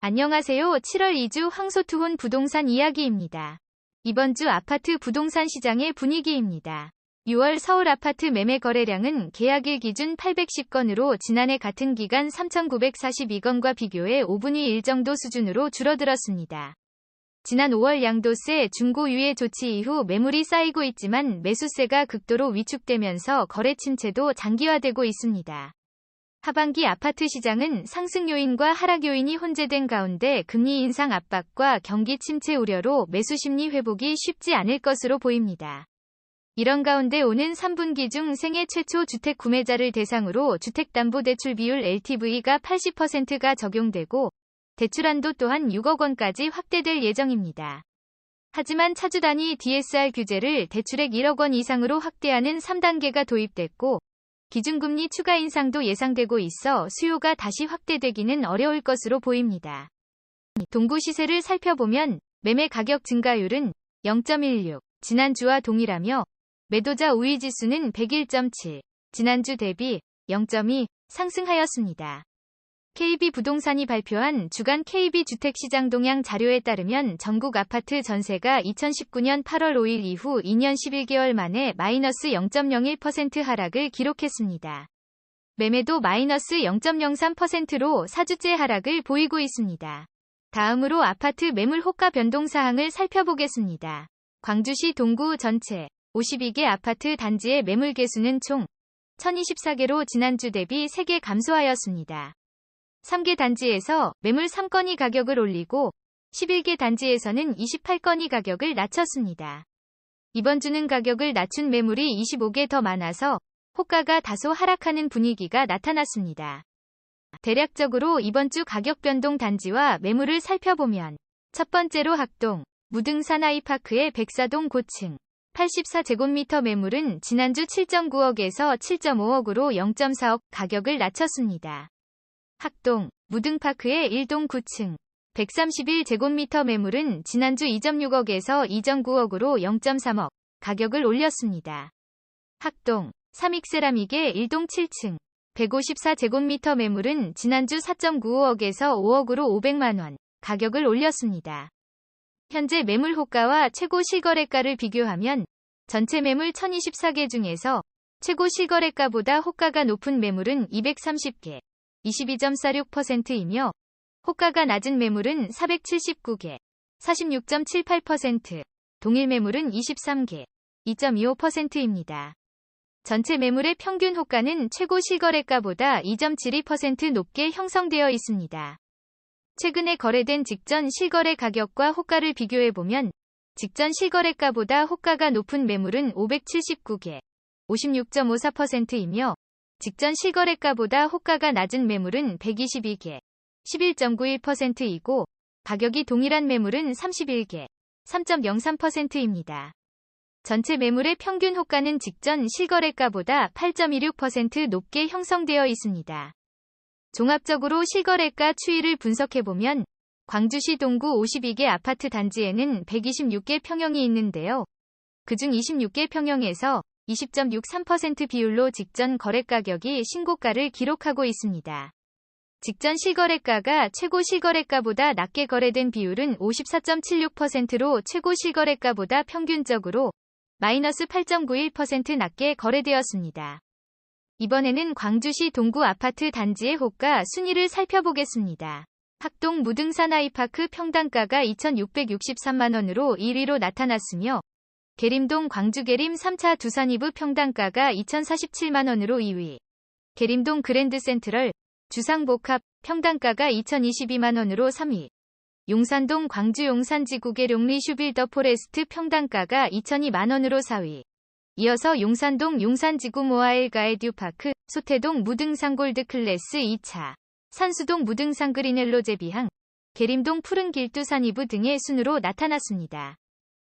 안녕하세요. 7월 2주 황소투혼 부동산 이야기입니다. 이번 주 아파트 부동산 시장의 분위기입니다. 6월 서울 아파트 매매 거래량은 계약일 기준 810건으로 지난해 같은 기간 3,942건과 비교해 5분의 1 정도 수준으로 줄어들었습니다. 지난 5월 양도세 중고 유예 조치 이후 매물이 쌓이고 있지만 매수세가 극도로 위축되면서 거래 침체도 장기화되고 있습니다. 하반기 아파트 시장은 상승 요인과 하락 요인이 혼재된 가운데 금리 인상 압박과 경기 침체 우려로 매수 심리 회복이 쉽지 않을 것으로 보입니다. 이런 가운데 오는 3분기 중 생애 최초 주택 구매자를 대상으로 주택담보대출 비율 LTV가 80%가 적용되고 대출 한도 또한 6억 원까지 확대될 예정입니다. 하지만 차주 단위 DSR 규제를 대출액 1억 원 이상으로 확대하는 3단계가 도입됐고 기준금리 추가 인상도 예상되고 있어 수요가 다시 확대되기는 어려울 것으로 보입니다. 동구 시세를 살펴보면 매매 가격 증가율은 0.16, 지난주와 동일하며 매도자 우위 지수는 101.7, 지난주 대비 0.2 상승하였습니다. KB 부동산이 발표한 주간 KB 주택시장 동향 자료에 따르면 전국 아파트 전세가 2019년 8월 5일 이후 2년 11개월 만에 마이너스 0.01% 하락을 기록했습니다. 매매도 마이너스 0.03%로 4주째 하락을 보이고 있습니다. 다음으로 아파트 매물 호가 변동 사항을 살펴보겠습니다. 광주시 동구 전체 52개 아파트 단지의 매물 개수는 총 1024개로 지난주 대비 3개 감소하였습니다. 3개 단지에서 매물 3건이 가격을 올리고 11개 단지에서는 28건이 가격을 낮췄습니다. 이번 주는 가격을 낮춘 매물이 25개 더 많아서 호가가 다소 하락하는 분위기가 나타났습니다. 대략적으로 이번 주 가격 변동 단지와 매물을 살펴보면 첫 번째로 학동, 무등산 아이파크의 백사동 고층 84제곱미터 매물은 지난주 7.9억에서 7.5억으로 0.4억 가격을 낮췄습니다. 학동, 무등파크의 1동 9층 131제곱미터 매물은 지난주 2.6억에서 2.9억으로 0.3억 가격을 올렸습니다. 학동, 삼익세라믹의 1동 7층 154제곱미터 매물은 지난주 4.95억에서 5억으로 500만원 가격을 올렸습니다. 현재 매물 호가와 최고 실거래가를 비교하면 전체 매물 1024개 중에서 최고 실거래가보다 호가가 높은 매물은 230개, 22.46%이며 호가가 낮은 매물은 479개, 46.78%, 동일 매물은 23개, 2.25%입니다. 전체 매물의 평균 호가는 최고 실거래가보다 2.72% 높게 형성되어 있습니다. 최근에 거래된 직전 실거래 가격과 호가를 비교해보면 직전 실거래가보다 호가가 높은 매물은 579개, 56.54%이며 직전 실거래가보다 호가가 낮은 매물은 122개, 11.91%이고 가격이 동일한 매물은 31개, 3.03%입니다. 전체 매물의 평균 호가는 직전 실거래가보다 8.16% 높게 형성되어 있습니다. 종합적으로 실거래가 추이를 분석해보면 광주시 동구 52개 아파트 단지에는 126개 평형이 있는데요. 그중 26개 평형에서 20.63% 비율로 직전 거래 가격이 신고가를 기록하고 있습니다. 직전 실거래가가 최고 실거래가보다 낮게 거래된 비율은 54.76%로 최고 실거래가보다 평균적으로 마이너스 8.91% 낮게 거래되었습니다. 이번에는 광주시 동구 아파트 단지의 호가 순위를 살펴보겠습니다. 학동 무등산 아이파크 평당가가 2,663만원으로 1위로 나타났으며 계림동 광주계림 3차 두산이브 평당가가 2,047만원으로 2위. 계림동 그랜드 센트럴 주상복합 평당가가 2,022만원으로 3위. 용산동 광주 용산지구계 룡리 슈빌더 포레스트 평당가가 2,002만원으로 4위. 이어서 용산동 용산지구 모아일 가에듀파크, 소태동 무등산 골드 클래스 2차, 산수동 무등산 그리넬로 제비항, 계림동 푸른 길두 산 이브 등의 순으로 나타났습니다.